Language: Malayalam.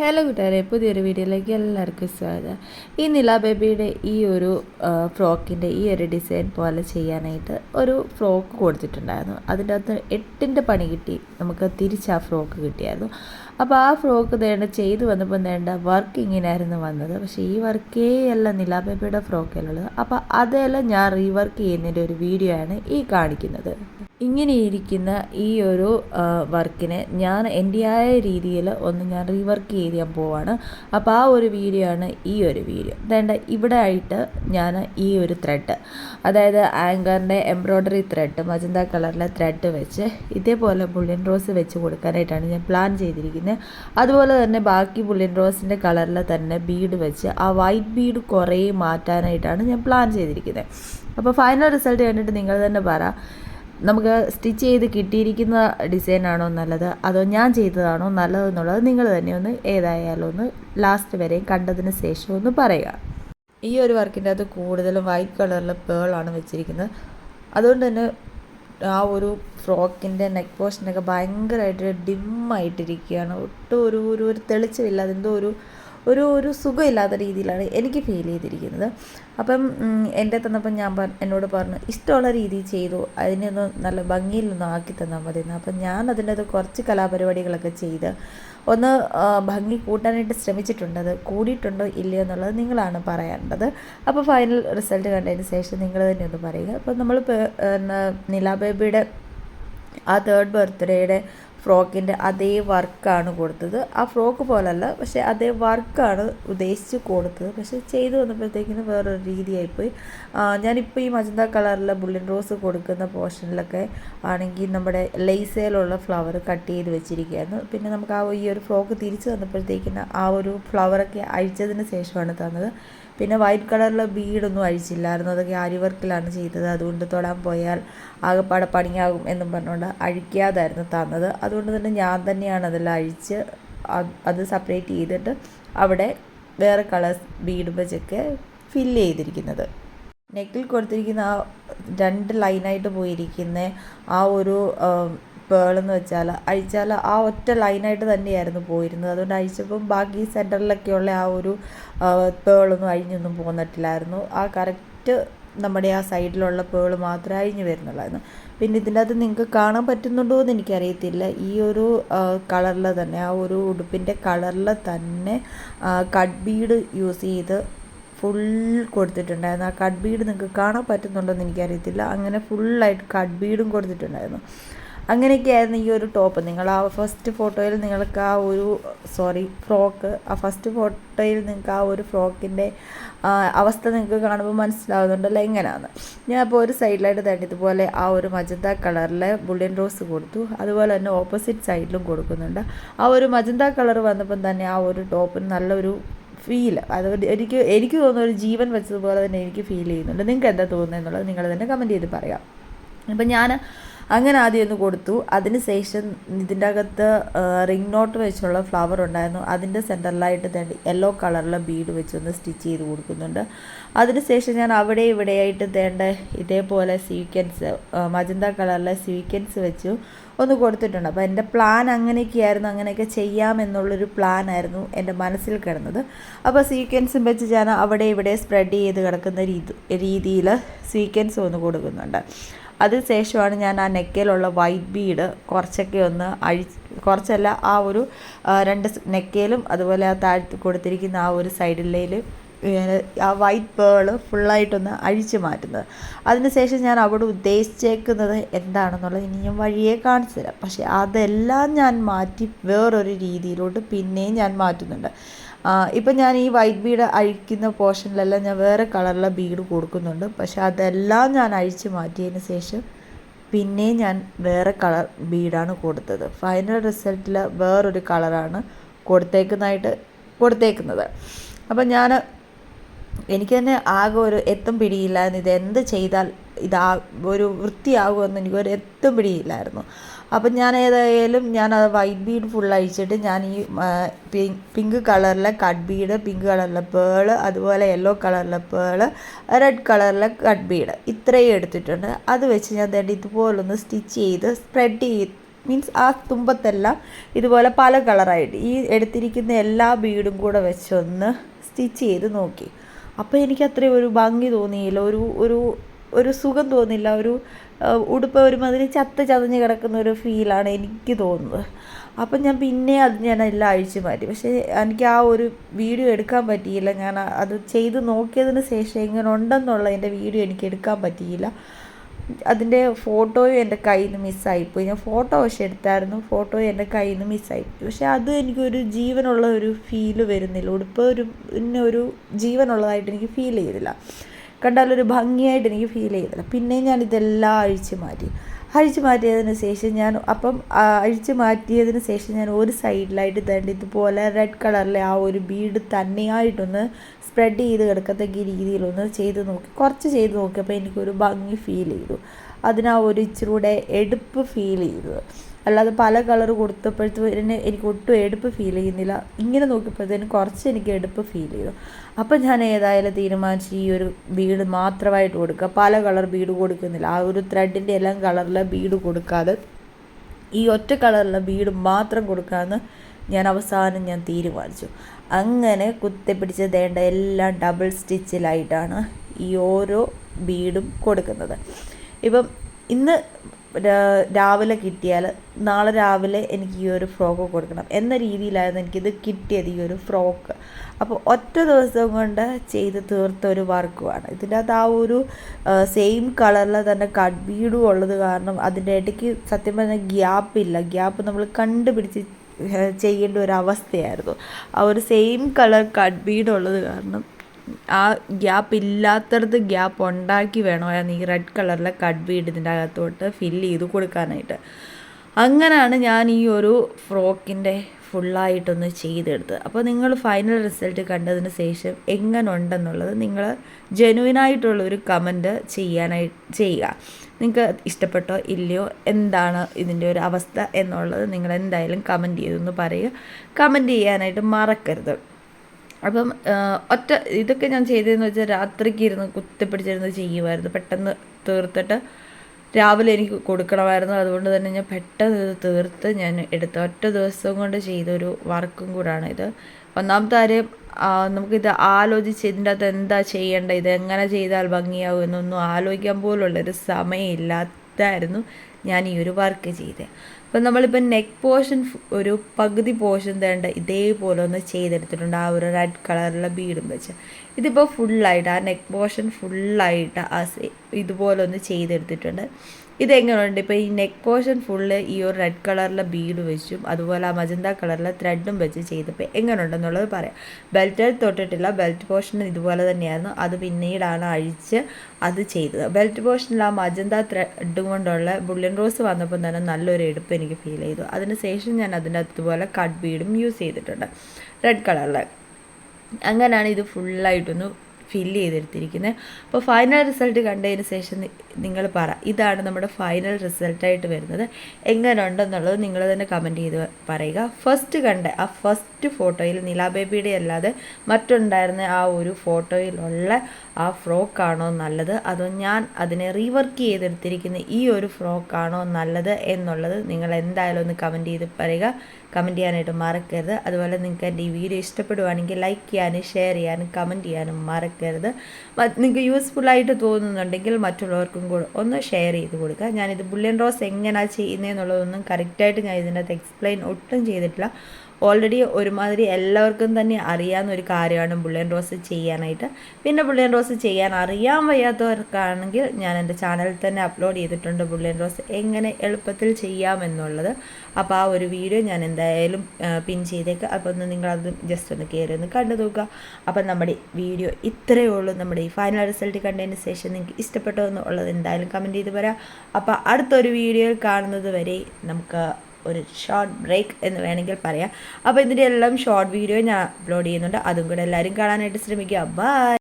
ഹലോ കൂട്ടുകാരെ പുതിയൊരു വീഡിയോയിലേക്ക് എല്ലാവർക്കും സ്വാഗതം. ഈ നില ബേബിയുടെ ഈ ഒരു ഫ്രോക്കിന്റെ ഈ ഒരു ഡിസൈൻ പോലെ ചെയ്യാനായിട്ട് ഒരു ഫ്രോക്ക് കൊടുത്തിട്ടുണ്ടായിരുന്നു. അതിന്റെ അകത്ത് എട്ടിന്റെ പണി കിട്ടി. നമുക്ക് തിരിച്ച് ആ ഫ്രോക്ക് കിട്ടിയായിരുന്നു. അപ്പോൾ ആ ഫ്രോക്ക് വേണ്ട ചെയ്തു വന്നപ്പോൾ നേണ്ട വർക്ക് ഇങ്ങനെയായിരുന്നു വന്നത്. പക്ഷേ ഈ വർക്കേ അല്ല നില ബേബിയുടെ ഫ്രോക്കിലുള്ളത് അപ്പോൾ അതെല്ലാം ഞാൻ റീവർക്ക് ചെയ്യുന്നതിന്റെ ഒരു വീഡിയോ ആണ് ഈ കാണിക്കുന്നത്. ഇങ്ങനെ ഇരിക്കുന്ന ഈ ഒരു വർക്കിനെ ഞാൻ എന്റെയായ രീതിയിൽ ഒന്ന് ഞാൻ റീവർക്ക് ചെയ്യാൻ പോവാണ്. അപ്പോൾ ആ ഒരു വീഡിയോ ആണ് ഈ ഒരു വീഡിയോ വേണ്ട ഇവിടെ ആയിട്ട് ഞാൻ ഈ ഒരു ത്രെഡ് അതായത് ആങ്കറിന്റെ എംബ്രോയ്ഡറി ത്രെഡ് മജന്ത കളറിലെ ത്രെഡ് വെച്ച് ഇതേപോലെ ബുള്ളിയൻ റോസ് വെച്ച് കൊടുക്കാനായിട്ടാണ് ഞാൻ പ്ലാൻ ചെയ്തിരിക്കുന്നത് അതുപോലെ തന്നെ ബാക്കി ബുള്ളിയൻ റോസിന്റെ കളറിൽ തന്നെ ബീഡ് വെച്ച് ആ വൈറ്റ് ബീഡ് കുറേ മാറ്റാനായിട്ടാണ് ഞാൻ പ്ലാൻ ചെയ്തിരിക്കുന്നത് അപ്പോൾ ഫൈനൽ റിസൾട്ട് കണ്ടിട്ട് നിങ്ങൾ തന്നെ പറ നമുക്ക് സ്റ്റിച്ച് ചെയ്ത് കിട്ടിയിരിക്കുന്ന ഡിസൈനാണോ നല്ലത്? അതോ ഞാൻ ചെയ്തതാണോ നല്ലതെന്നുള്ളത് നിങ്ങൾ തന്നെ ഒന്ന് ഏതായാലും ഒന്ന് ലാസ്റ്റ് വരെ കണ്ടതിന് ശേഷം ഒന്ന് പറയുക. ഈ ഒരു വർക്കിന്റെ അകത്ത് കൂടുതലും വൈറ്റ് കളറിലെ പേളാണ് വെച്ചിരിക്കുന്നത്. അതുകൊണ്ട് തന്നെ ആ ഒരു ഫ്രോക്കിന്റെ നെക്ക് പോർഷനൊക്കെ ഭയങ്കരമായിട്ട് ഡിമ്മായിട്ടിരിക്കുകയാണ്. ഒട്ടും ഒരു ഒരു ഒരു തെളിച്ചമില്ല അതെന്തോ ഒരു ഒരു ഒരു സുഖമില്ലാത്ത രീതിയിലാണ് എനിക്ക് ഫീൽ ചെയ്തിരിക്കുന്നത്. അപ്പം എന്റെ തന്നപ്പം ഞാൻ എന്നോട് പറഞ്ഞു ഇഷ്ടമുള്ള രീതിയിൽ ചെയ്തു അതിനൊന്ന് നല്ല ഭംഗിയിലൊന്നും ആക്കി തന്നാൽ മതി. അപ്പം ഞാൻ അതിന്റെ അത് കുറച്ച് കലാപരിപാടികളൊക്കെ ചെയ്ത് ഒന്ന് ഭംഗി കൂട്ടാനായിട്ട് ശ്രമിച്ചിട്ടുണ്ട്. അത് കൂടിയിട്ടുണ്ടോ ഇല്ലയോ എന്നുള്ളത് നിങ്ങളാണ് പറയേണ്ടത്. അപ്പോൾ ഫൈനൽ റിസൾട്ട് കണ്ടതിന് ശേഷം നിങ്ങൾ തന്നെ ഒന്ന് പറയുക. അപ്പോൾ നമ്മൾ നിലാ ബേബിയുടെ ആ തേർഡ് ബർത്ത്ഡേയുടെ ഫ്രോക്കിന്റെ അതേ വർക്കാണ് കൊടുത്തത്. ആ ഫ്രോക്ക് പോലല്ല പക്ഷേ അതേ വർക്കാണ് ഉദ്ദേശിച്ച് കൊടുത്തത്. പക്ഷേ ചെയ്തു വന്നപ്പോഴത്തേക്കിന് വേറൊരു രീതിയായിപ്പോയി. ഞാനിപ്പോൾ ഈ മജന്ത കളറിലെ ബുള്ളിൻ റോസ് കൊടുക്കുന്ന പോർഷനിലൊക്കെ ആണെങ്കിൽ നമ്മുടെ ലേസയിലുള്ള ഫ്ലവർ കട്ട് ചെയ്ത് വെച്ചിരിക്കുകയായിരുന്നു. പിന്നെ നമുക്ക് ആ ഈ ഒരു ഫ്രോക്ക് തിരിച്ച് വന്നപ്പോഴത്തേക്കിന് ആ ഒരു ഫ്ലവറൊക്കെ അഴിച്ചതിന് ശേഷമാണ് തന്നത്. പിന്നെ വൈറ്റ് കളറിലെ ബീഡൊന്നും അഴിച്ചില്ലായിരുന്നു. അതൊക്കെ ആരി വർക്കിലാണ് ചെയ്തത്. അതുകൊണ്ട് തൊടാൻ പോയാൽ ആകെപ്പാടെ പണിയാകും എന്നും പറഞ്ഞുകൊണ്ട് അഴിക്കാതായിരുന്നു തന്നത്. അതുകൊണ്ട് തന്നെ ഞാൻ തന്നെയാണ് അതെല്ലാം അഴിച്ച് അത് സെപ്പറേറ്റ് ചെയ്തിട്ട് അവിടെ വേറെ കളേഴ്സ് ബീഡ് വെച്ചൊക്കെ ഫില്ല് ചെയ്തിരിക്കുന്നത്. നെക്കിൽ കൊടുത്തിരിക്കുന്ന ആ രണ്ട് ലൈനായിട്ട് പോയിരിക്കുന്ന ആ ഒരു പേളെന്ന് വെച്ചാൽ അഴിച്ചാൽ ആ ഒറ്റ ലൈനായിട്ട് തന്നെയായിരുന്നു പോയിരുന്നത്. അതുകൊണ്ട് അഴിച്ചപ്പം ബാക്കി സെന്ററിലൊക്കെയുള്ള ആ ഒരു പേളൊന്നും അഴിഞ്ഞൊന്നും പോന്നിട്ടില്ലായിരുന്നു. ആ കറക്റ്റ് നമ്മുടെ ആ സൈഡിലുള്ള പേൾ മാത്രമേ അഴിഞ്ഞു വരുന്നുള്ളായിരുന്നു. പിന്നെ ഇതിന്റെ അത് നിങ്ങൾക്ക് കാണാൻ പറ്റുന്നുണ്ടോ എന്ന് എനിക്കറിയത്തില്ല. ഈ ഒരു കളറിൽ തന്നെ ആ ഒരു ഉടുപ്പിന്റെ കളറിൽ തന്നെ കട്ട് ബീഡ് യൂസ് ചെയ്ത് ഫുൾ കൊടുത്തിട്ടുണ്ടായിരുന്നു. ആ കട്ട് ബീഡ് നിങ്ങൾക്ക് കാണാൻ പറ്റുന്നുണ്ടോ എന്ന് എനിക്കറിയത്തില്ല. അങ്ങനെ ഫുള്ളായിട്ട് കട്ട് ബീഡും കൊടുത്തിട്ടുണ്ടായിരുന്നു. അങ്ങനെയൊക്കെയായിരുന്നു ഈ ഒരു ടോപ്പ് നിങ്ങൾ ആ ഫസ്റ്റ് ഫോട്ടോയിൽ നിങ്ങൾക്ക് ആ ഒരു സോറി ഫ്രോക്ക് ആ ഫസ്റ്റ് ഫോട്ടോയിൽ നിങ്ങൾക്ക് ആ ഒരു ഫ്രോക്കിന്റെ അവസ്ഥ നിങ്ങൾക്ക് കാണുമ്പോൾ മനസ്സിലാവുന്നുണ്ടല്ലോ എങ്ങനെയാണ്? ഞാൻ അപ്പോൾ ഒരു സൈഡിലായിട്ട് തന്നെ ഇതുപോലെ ആ ഒരു മജന്ത കളറിലെ ബുള്ളിയൻ റോസ് കൊടുത്തു. അതുപോലെ തന്നെ ഓപ്പോസിറ്റ് സൈഡിലും കൊടുക്കുന്നുണ്ട്. ആ ഒരു മജന്ത കളർ വന്നപ്പം തന്നെ ആ ഒരു ടോപ്പിന് നല്ലൊരു ഫീൽ അത് എനിക്ക് എനിക്ക് തോന്നുന്ന ഒരു ജീവൻ വെച്ചതുപോലെ തന്നെ എനിക്ക് ഫീൽ ചെയ്യുന്നുണ്ട്. നിങ്ങൾക്ക് എന്താ തോന്നുന്നത് എന്നുള്ളത് നിങ്ങൾ തന്നെ കമന്റ് ചെയ്ത് പറയാം. അപ്പം ഞാൻ അങ്ങനെ ആദ്യം ഒന്ന് കൊടുത്തു. അതിന് ശേഷം ഇതിന്റെ അകത്ത് റിംഗ് നോട്ട് വെച്ചുള്ള ഫ്ലവർ ഉണ്ടായിരുന്നു. അതിന്റെ സെന്ററിലായിട്ട് തേണ്ടി യെല്ലോ കളറിലെ ബീഡ് വെച്ച് ഒന്ന് സ്റ്റിച്ച് ചെയ്ത് കൊടുക്കുന്നുണ്ട്. അതിനുശേഷം ഞാൻ അവിടെ ഇവിടെയായിട്ട് തേണ്ട ഇതേപോലെ സീക്വൻസ് മജന്ത കളറിലെ സീക്വൻസ് വെച്ചു ഒന്ന് കൊടുത്തിട്ടുണ്ട്. അപ്പോൾ എന്റെ പ്ലാൻ അങ്ങനെയൊക്കെയായിരുന്നു. അങ്ങനെയൊക്കെ ചെയ്യാമെന്നുള്ളൊരു പ്ലാനായിരുന്നു എന്റെ മനസ്സിൽ കിടന്നത്. അപ്പോൾ സീക്വൻസും വെച്ച് ഞാൻ അവിടെ ഇവിടെ സ്പ്രെഡ് ചെയ്ത് കിടക്കുന്ന രീതി രീതിയിൽ സീക്വൻസ് ഒന്ന് കൊടുക്കുന്നുണ്ട്. അതിനുശേഷമാണ് ഞാൻ ആ നെക്കയിലുള്ള വൈറ്റ് ബീഡ് കുറച്ചൊക്കെ ഒന്ന് അഴി കുറച്ചല്ല ആ ഒരു രണ്ട് നെക്കയിലും അതുപോലെ ആ താഴ്ത്തി കൊടുത്തിരിക്കുന്ന ആ ഒരു സൈഡിലേൽ ആ വൈറ്റ് പേൾ ഫുള്ളായിട്ടൊന്ന് അഴിച്ചു മാറ്റുന്നത്. അതിനുശേഷം ഞാൻ അവിടെ ഉദ്ദേശിച്ചേക്കുന്നത് എന്താണെന്നുള്ളത് ഇനിയും ഞാൻ വഴിയെ കാണിച്ചു തരാം. പക്ഷേ അതെല്ലാം ഞാൻ മാറ്റി വേറൊരു രീതിയിലോട്ട് പിന്നെയും ഞാൻ മാറ്റുന്നുണ്ട്. ഇപ്പം ഞാൻ ഈ വൈറ്റ് ബീഡ് അഴിക്കുന്ന പോർഷനിലെല്ലാം ഞാൻ വേറെ കളറിലെ ബീഡ് കൊടുക്കുന്നുണ്ട്. പക്ഷേ അതെല്ലാം ഞാൻ അഴിച്ച് മാറ്റിയതിന് ശേഷം പിന്നെ ഞാൻ വേറെ കളർ ബീഡാണ് കൊടുത്തത്. ഫൈനൽ റിസൾട്ടിൽ വേറൊരു കളറാണ് കൊടുത്തേക്കുന്നതായിട്ട് കൊടുത്തേക്കുന്നത്. അപ്പം ഞാൻ എനിക്ക് തന്നെ ആകെ ഒരു എത്തും പിടിയില്ലായിരുന്നു. ഇത് എന്ത് ചെയ്താൽ ഇതാ ഒരു വൃത്തിയാകുമെന്ന് എനിക്കൊരു എത്തും പിടിയില്ലായിരുന്നു. അപ്പം ഞാൻ ഏതായാലും ഞാൻ അത് വൈറ്റ് ബീഡ് ഫുൾ അഴിച്ചിട്ട് ഞാൻ ഈ പിങ്ക് കളറിലെ കട്ട് ബീഡ് പിങ്ക് കളറിലെ പേൾ അതുപോലെ യെല്ലോ കളറിലെ പേൾ റെഡ് കളറിലെ കട്ട് ബീഡ് ഇത്രയും എടുത്തിട്ടുണ്ട്. അത് വെച്ച് ഞാൻ തേണ്ടി ഇതുപോലൊന്ന് സ്റ്റിച്ച് ചെയ്ത് സ്പ്രെഡ് ചെയ്ത് മീൻസ് ആ തുമ്പത്തെല്ലാം ഇതുപോലെ പല കളറായിട്ട് ഈ എടുത്തിരിക്കുന്ന എല്ലാ ബീഡും കൂടെ വെച്ചൊന്ന് സ്റ്റിച്ച് ചെയ്ത് നോക്കി. അപ്പോൾ എനിക്ക് അത്രയും ഒരു ഭംഗി തോന്നിയില്ല. ഒരു ഒരു ഒരു സുഖം തോന്നില്ല ഒരു ഉടുപ്പ് ഒരുമാതിരി ചത്ത് ചതഞ്ഞ് കിടക്കുന്ന ഒരു ഫീലാണ് എനിക്ക് തോന്നുന്നത്. അപ്പം ഞാൻ പിന്നെ അത് ഞാൻ എല്ലാം അഴിച്ചു മാറ്റി. പക്ഷേ എനിക്ക് ആ ഒരു വീഡിയോ എടുക്കാൻ പറ്റിയില്ല. ഞാൻ അത് ചെയ്ത് നോക്കിയതിന് ശേഷം ഇങ്ങനെ ഉണ്ടെന്നുള്ള എന്റെ വീഡിയോ എനിക്ക് എടുക്കാൻ പറ്റിയില്ല. അതിന്റെ ഫോട്ടോയും എന്റെ കയ്യിൽ നിന്ന് മിസ്സായിപ്പോയി. ഞാൻ ഫോട്ടോ പക്ഷേ എടുത്തായിരുന്നു. ഫോട്ടോ എന്റെ കയ്യിൽ നിന്ന് മിസ്സായിപ്പോയി. പക്ഷേ അത് എനിക്കൊരു ജീവനുള്ള ഒരു ഫീൽ വരുന്നില്ല. ഉടുപ്പ് ഒരു പിന്നെ ഒരു ജീവനുള്ളതായിട്ട് എനിക്ക് ഫീൽ ചെയ്തില്ല. കണ്ടാലൊരു ഭംഗിയായിട്ട് എനിക്ക് ഫീൽ ചെയ്തില്ല പിന്നെ ഞാൻ ഇതെല്ലാം അഴിച്ചു മാറ്റി. അഴിച്ചു മാറ്റിയതിന് ശേഷം ഞാൻ അപ്പം അഴിച്ചു മാറ്റിയതിന് ശേഷം ഞാൻ ഒരു സൈഡിലായിട്ട് തേണ്ടി ഇതുപോലെ റെഡ് കളറിലെ ആ ഒരു ബീഡ് തന്നെയായിട്ടൊന്ന് സ്പ്രെഡ് ചെയ്ത് കിടക്കത്തക്ക രീതിയിലൊന്ന് ചെയ്ത് നോക്കി. കുറച്ച് ചെയ്ത് നോക്കിയപ്പോൾ എനിക്കൊരു ഭംഗി ഫീൽ ചെയ്തു. അതിനാ ഒരു ഇച്ചിരി കൂടെ എടുപ്പ് ഫീൽ ചെയ്തു അല്ലാതെ പല കളർ കൊടുത്തപ്പോഴത്തേന് എനിക്ക് ഒട്ടും എടുപ്പ് ഫീൽ ചെയ്യുന്നില്ല. ഇങ്ങനെ നോക്കിയപ്പോഴത്തേന് കുറച്ച് എനിക്ക് എടുപ്പ് ഫീൽ ചെയ്തു. അപ്പം ഞാൻ ഏതായാലും തീരുമാനിച്ച് ഈ ഒരു ബീഡ് മാത്രമായിട്ട് കൊടുക്കുക. പല കളർ ബീഡ് കൊടുക്കുന്നില്ല. ആ ഒരു ത്രെഡിന്റെ എല്ലാം കളറിലെ ബീഡ് കൊടുക്കാതെ ഈ ഒറ്റ കളറിലെ ബീഡ് മാത്രം കൊടുക്കാമെന്ന് ഞാൻ അവസാനം ഞാൻ തീരുമാനിച്ചു. അങ്ങനെ കുത്തിപ്പിടിച്ച് തേണ്ട എല്ലാം ഡബിൾ സ്റ്റിച്ചിലായിട്ടാണ് ഈ ഓരോ ബീഡും കൊടുക്കുന്നത്. ഇപ്പം ഇന്ന് രാവിലെ കിട്ടിയാൽ നാളെ രാവിലെ എനിക്ക് ഈ ഒരു ഫ്രോക്ക് കൊടുക്കണം എന്ന രീതിയിലായിരുന്നു എനിക്കിത് കിട്ടിയത് ഈ ഒരു ഫ്രോക്ക്. അപ്പോൾ ഒറ്റ ദിവസം കൊണ്ട് ചെയ്ത് തീർത്ത ഒരു വർക്കുമാണ് ഇതിന്റെ അകത്ത് ആ ഒരു സെയിം കളറിൽ തന്നെ കട്ട് ബീഡും ഉള്ളത് കാരണം അതിന്റെ ഇടയ്ക്ക് സത്യം പറഞ്ഞാൽ ഗ്യാപ്പ് ഇല്ല. ഗ്യാപ്പ് നമ്മൾ കണ്ടുപിടിച്ച് ചെയ്യേണ്ട ഒരു അവസ്ഥയായിരുന്നു. ആ ഒരു സെയിം കളർ കട്ട് ബീഡ് ഉള്ളത് കാരണം ആ ഗ്യാപ്പ് ഇല്ലാത്തടത്ത് ഗ്യാപ്പ് ഉണ്ടാക്കി വേണമായിരുന്നു ഈ റെഡ് കളറിലെ കട്ട് ബീഡ് ഇതിന്റെ അകത്തോട്ട് ഫില്ല് ചെയ്ത് കൊടുക്കാനായിട്ട്. അങ്ങനെയാണ് ഞാൻ ഈ ഒരു ഫ്രോക്കിന്റെ ഫുള്ളായിട്ടൊന്ന് ചെയ്തെടുത്തത്. അപ്പോൾ നിങ്ങൾ ഫൈനൽ റിസൾട്ട് കണ്ടതിന് ശേഷം എങ്ങനെ ഉണ്ടെന്നുള്ളത് നിങ്ങൾ ജെനുവിനായിട്ടുള്ള ഒരു കമന്റ് ചെയ്യാനായി ചെയ്യുക. നിങ്ങൾക്ക് ഇഷ്ടപ്പെട്ടോ ഇല്ലയോ എന്താണ് ഇതിന്റെ ഒരു അവസ്ഥ എന്നുള്ളത് നിങ്ങൾ എന്തായാലും കമന്റ് ചെയ്തൊന്ന് പറയുക. കമന്റ് ചെയ്യാനായിട്ട് മറക്കരുത്. അപ്പം ഒറ്റ ഇതൊക്കെ ഞാൻ ചെയ്തതെന്ന് വെച്ചാൽ രാത്രിക്ക് ഇരുന്ന് കുത്തിപ്പിടിച്ചിരുന്ന് ചെയ്യുമായിരുന്നു പെട്ടെന്ന് തീർത്തിട്ട് രാവിലെ എനിക്ക് കൊടുക്കണമായിരുന്നു. അതുകൊണ്ട് തന്നെ ഞാൻ പെട്ടെന്ന് ഇത് തീർത്ത് ഞാൻ എടുത്ത ഒറ്റ ദിവസം കൊണ്ട് ചെയ്തൊരു വർക്കും കൂടാണ് ഇത്. ഒന്നാമത്തെ കാര്യം നമുക്കിത് ആലോചിച്ച് ഇതിന്റെ അകത്ത് എന്താ ചെയ്യേണ്ട ഇത് എങ്ങനെ ചെയ്താൽ ഭംഗിയാവും എന്നൊന്നും ആലോചിക്കാൻ പോലുള്ളൊരു സമയമില്ലാത്തായിരുന്നു ഞാൻ ഈ ഒരു വർക്ക് ചെയ്തത്. അപ്പം നമ്മളിപ്പോൾ നെക്ക് പോർഷൻ ഒരു പകുതി പോർഷൻ തേണ്ട ഇതേപോലെ ഒന്ന് ചെയ്തെടുത്തിട്ടുണ്ട്. ആ ഒരു റെഡ് കളറുള്ള ബീഡും വെച്ച്. ഇതിപ്പോൾ ഫുള്ളായിട്ട് ആ നെക്ക് പോർഷൻ ഫുള്ളായിട്ട് ആ ഇതുപോലെ ഒന്ന് ചെയ്തെടുത്തിട്ടുണ്ട്. ഇതെങ്ങനെയുണ്ട്? ഇപ്പോൾ ഈ നെക്ക് പോർഷൻ ഫുള്ള് ഈ ഒരു റെഡ് കളറിലെ ബീഡ് വെച്ചും അതുപോലെ ആ മജന്ത കളറിലെ ത്രെഡും വെച്ച് ചെയ്തപ്പോൾ എങ്ങനെയുണ്ടെന്നുള്ളത് പറയാം. ബെൽറ്റ് തൊട്ടിട്ടില്ല ബെൽറ്റ് പോർഷൻ ഇതുപോലെ തന്നെയായിരുന്നു. അത് പിന്നീടാണ് അഴിച്ച് അത് ചെയ്തത്. ബെൽറ്റ് പോർഷനിൽ ആ മജന്ത ത്രെഡും കൊണ്ടുള്ള ബുള്ളിയൻ റോസ് വന്നപ്പോൾ തന്നെ നല്ലൊരു എടുപ്പ് എനിക്ക് ഫീൽ ചെയ്തു. അതിന് ശേഷം ഞാൻ അതിന്റെ അതുപോലെ കട്ട് ബീഡും യൂസ് ചെയ്തിട്ടുണ്ട്. റെഡ് കളറിൽ അങ്ങനെയാണ് ഇത് ഫുള്ളായിട്ടൊന്ന് ഫില്ല് ചെയ്തെടുത്തിരിക്കുന്നത് അപ്പോൾ ഫൈനൽ റിസൾട്ട് കണ്ടതിന് ശേഷം നിങ്ങൾ പറ ഇതാണ് നമ്മുടെ ഫൈനൽ റിസൾട്ടായിട്ട് വരുന്നത്. എങ്ങനെ ഉണ്ടെന്നുള്ളത് നിങ്ങൾ തന്നെ കമന്റ് ചെയ്ത് പറയുക. ഫസ്റ്റ് കണ്ട ആ ഫസ്റ്റ് ഫോട്ടോയിൽ നിലാ ബേബിയുടെ അല്ലാതെ മറ്റുണ്ടായിരുന്ന ആ ഒരു ഫോട്ടോയിലുള്ള ആ ഫ്രോക്കാണോ നല്ലത്? അതോ ഞാൻ അതിനെ റീവർക്ക് ചെയ്തെടുത്തിരിക്കുന്ന ഈ ഒരു ഫ്രോക്കാണോ നല്ലത് എന്നുള്ളത് നിങ്ങൾ എന്തായാലും ഒന്ന് കമന്റ് ചെയ്ത് പറയുക. കമന്റ് ചെയ്യാനായിട്ട് മറക്കരുത്. അതുപോലെ നിങ്ങൾക്ക് എന്റെ ഈ വീഡിയോ ഇഷ്ടപ്പെടുവാണെങ്കിൽ ലൈക്ക് ചെയ്യാനും ഷെയർ ചെയ്യാനും കമന്റ് ചെയ്യാനും മറക്കരുത്. നിങ്ങൾക്ക് യൂസ്ഫുള്ളായിട്ട് തോന്നുന്നുണ്ടെങ്കിൽ മറ്റുള്ളവർക്കും കൂടെ ഒന്ന് ഷെയർ ചെയ്ത് കൊടുക്കുക. ഞാനിത് ബുള്ളിയൻ റോസ് എങ്ങനെയാണ് ചെയ്യുന്നതെന്നുള്ളതൊന്നും കറക്റ്റായിട്ട് ഞാൻ ഇതിനകത്ത് എക്സ്പ്ലെയിൻ ഒട്ടും ചെയ്തിട്ടില്ല. ഓൾറെഡി ഒരുമാതിരി എല്ലാവർക്കും തന്നെ അറിയാവുന്ന ഒരു കാര്യമാണ് ബുള്ളിയൻ റോസ് ചെയ്യാനായിട്ട്. പിന്നെ ബുള്ളിയൻ റോസ് ചെയ്യാൻ അറിയാൻ വയ്യാത്തവർക്കാണെങ്കിൽ ഞാൻ എന്റെ ചാനലിൽ തന്നെ അപ്ലോഡ് ചെയ്തിട്ടുണ്ട് ബുള്ളിയൻ റോസ് എങ്ങനെ എളുപ്പത്തിൽ ചെയ്യാമെന്നുള്ളത് അപ്പോൾ ആ ഒരു വീഡിയോ ഞാൻ എന്തായാലും പിൻ ചെയ്തേക്കാം. അപ്പോൾ ഒന്ന് നിങ്ങളത് ജസ്റ്റ് ഒന്ന് കയറി ഒന്ന് കണ്ടു നോക്കുക. അപ്പം നമ്മുടെ വീഡിയോ ഇത്രയേ ഉള്ളൂ. നമ്മുടെ ഈ ഫൈനൽ റിസൾട്ട് കണ്ടതിന് ശേഷം നിങ്ങൾക്ക് ഇഷ്ടപ്പെട്ടോ എന്നുള്ളത് എന്തായാലും കമന്റ് ചെയ്ത് വരാം അപ്പോൾ അടുത്തൊരു വീഡിയോയിൽ കാണുന്നത് വരെ നമുക്ക് ഒരു ഷോർട്ട് ബ്രേക്ക് എന്ന് വേണമെങ്കിൽ പറയാം. അപ്പോൾ ഇതിന്റെ എല്ലാം ഷോർട്ട് വീഡിയോ ഞാൻ അപ്ലോഡ് ചെയ്യുന്നുണ്ട്. അതും കൂടെ എല്ലാവരും കാണാനായിട്ട് ശ്രമിക്കുക. ബൈ